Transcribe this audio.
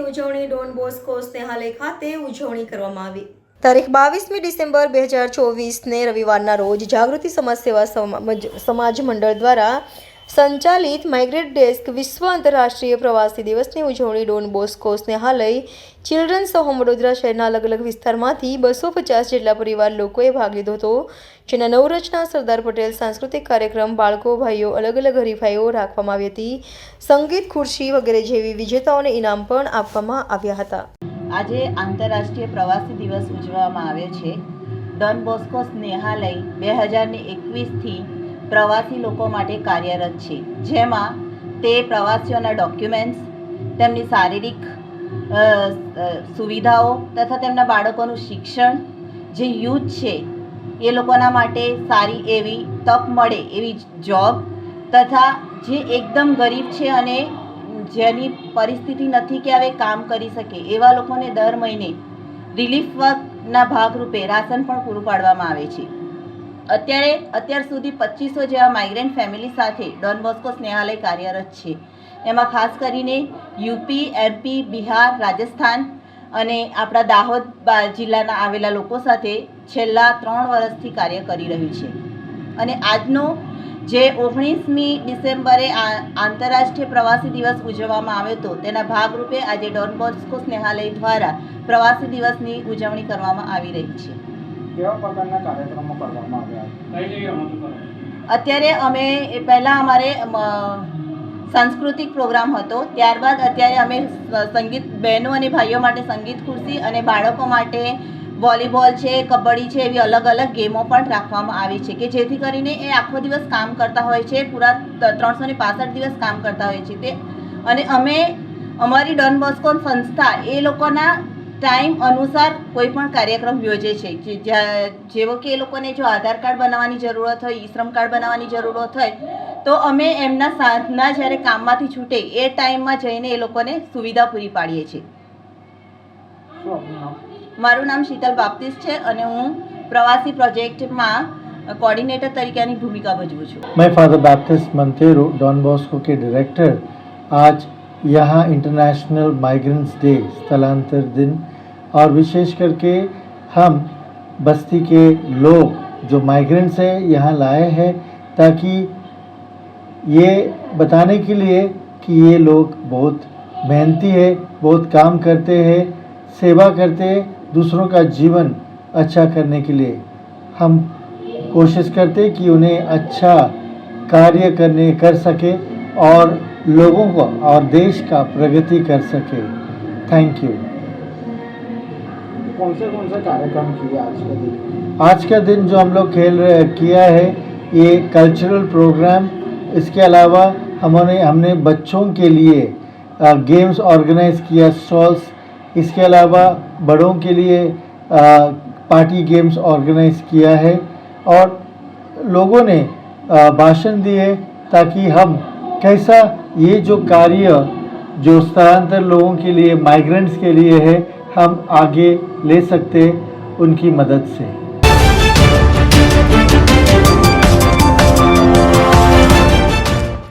ઉજવણી Don Bosco સ્નેહાલય ખાતે ઉજવણી કરવામાં આવી. તારીખ બાવીસમી ડિસેમ્બર બે હજાર ચોવીસને રવિવારના રોજ જાગૃતિ સમાજ સેવા સમાજ મંડળ દ્વારા સંચાલિત માઇગ્રેટ ડેસ્ક વિશ્વ આંતરરાષ્ટ્રીય પ્રવાસી દિવસની ઉજવણી Don Bosco Snehalaya children's home Vadodara શહેરના અલગ અલગ વિસ્તારમાંથી બસો પચાસ જેટલા પરિવાર લોકોએ ભાગ લીધો હતો, જેના નવરચના સરદાર પટેલ સાંસ્કૃતિક કાર્યક્રમ બાળકો, ભાઈઓ, અલગ અલગ હરીફાઈઓ રાખવામાં આવી હતી. સંગીત, ખુરશી વગેરે જેવી વિજેતાઓને ઇનામ પણ આપવામાં આવ્યા હતા. આજે આંતરરાષ્ટ્રીય પ્રવાસી દિવસ ઉજવવામાં આવે છે. ડોન બોસ્કો સ્નેહાલય બે હજારની એકવીસથી પ્રવાસી લોકો માટે કાર્યરત છે. જેમાં તે પ્રવાસીઓના ડોક્યુમેન્ટ્સ તેમની શારીરિક સુવિધાઓ તથા તેમના બાળકોનું શિક્ષણ, જે યુથ છે, એ લોકોના માટે સારી એવી તક મળે એવી જોબ તથા જે એકદમ ગરીબ છે અને જેની પરિસ્થિતિ નથી કે હવે કામ કરી શકે, એવા લોકોને દર મહિને રિલીફ વર્કના ભાગરૂપે રાશન પણ પૂરું પાડવામાં આવે છે. અત્યારે અત્યાર સુધી પચીસો જેવા માઇગ્રેન્ટ ફેમિલી સાથે ડોન બોસ્કો સ્નેહાલય કાર્યરત છે. એમાં ખાસ કરીને યુપી એમપી બિહાર, રાજસ્થાન અને આપણા દાહોદ જિલ્લાના આવેલા લોકો સાથે છેલ્લા ત્રણ વર્ષથી કાર્ય કરી રહ્યું છે. અને આજનો જે ઓગણીસમી ડિસેમ્બરે આંતરરાષ્ટ્રીય પ્રવાસી દિવસ ઉજવવામાં આવ્યો હતો, તેના ભાગરૂપે આજે ડોન બોસ્કો સ્નેહાલય દ્વારા પ્રવાસી દિવસની ઉજવણી કરવામાં આવી રહી છે. કેવા પ્રકારના કાર્યક્રમો કરવામાં આવ્યા? અત્યારે અમે એ પહેલાં અમારે સાંસ્કૃતિક પ્રોગ્રામ હતો. ત્યારબાદ અત્યારે અમે સ- સંગીત બહેનો અને ભાઈઓ માટે સંગીત ખુરશી અને બાળકો માટે વોલીબોલ છે કબડ્ડી છે એવી અલગ અલગ ગેમો પણ રાખવામાં આવી છે કે જેથી કરીને એ આખો દિવસ કામ કરતા હોય છે પૂરા ત્રણસો ને પાસઠ દિવસ કામ કરતા હોય છે તે. અને અમે અમારી ડોન બોસ્કો સંસ્થા એ લોકોના ટાઈમ અનુસાર કોઈ પણ કાર્યક્રમ યોજે છે જે- જ્યાં- જેવો કે એ લોકોને જો આધાર કાર્ડ બનાવવાની જરૂરત હોય ઈ શ્રમ કાર્ડ બનાવવાની જરૂરત હોય તો અમે એમના સાંજના જ્યારે કામમાંથી છૂટે એ ટાઈમમાં જઈને એ લોકોને સુવિધા પૂરી પાડીએ છીએ શું આપનું નામ મારું નામ શીતલ બાપ્તિસ છે અને હું પ્રવાસી પ્રોજેક્ટમાં કોર્ડિનેટર તરીકેની ભૂમિકા ભજવું છું मैं father Baptist Monteiro Don Bosco के डायरेक्टर आज यहाँ इंटरनेशनल माइग्रेंट्स डे स्थलांतर दिन और विशेष करके हम बस्ती के लोग जो माइग्रेंट्स हैं, यहाँ लाए हैं, ताकि ये बताने के लिए कि ये लोग बहुत मेहनती है, बहुत काम करते हैं, सेवा करते हैं, दूसरों का जीवन अच्छा करने के लिए। हम कोशिश करते कि उन्हें अच्छा कार्य करने, कर सके और लोगों को और देश का प्रगति कर सके। थैंक यू कौन से कौन से कार्यक्रम किए आज के दिन? आज का दिन जो हम लोग खेल रहे, किया है, ये कल्चरल प्रोग्राम इसके अलावा हमने हमने बच्चों के लिए गेम्स ऑर्गेनाइज किया स्टॉल्स इसके अलावा बड़ों के लिए पार्टी गेम्स ऑर्गेनाइज किया है, और लोगों ने भाषण दिए ताकि हम, कैसा ये जो कार्य, जो स्थानांतर लोगों के लिए माइग्रेंट्स के लिए है हम आगे ले सकते उनकी मदद से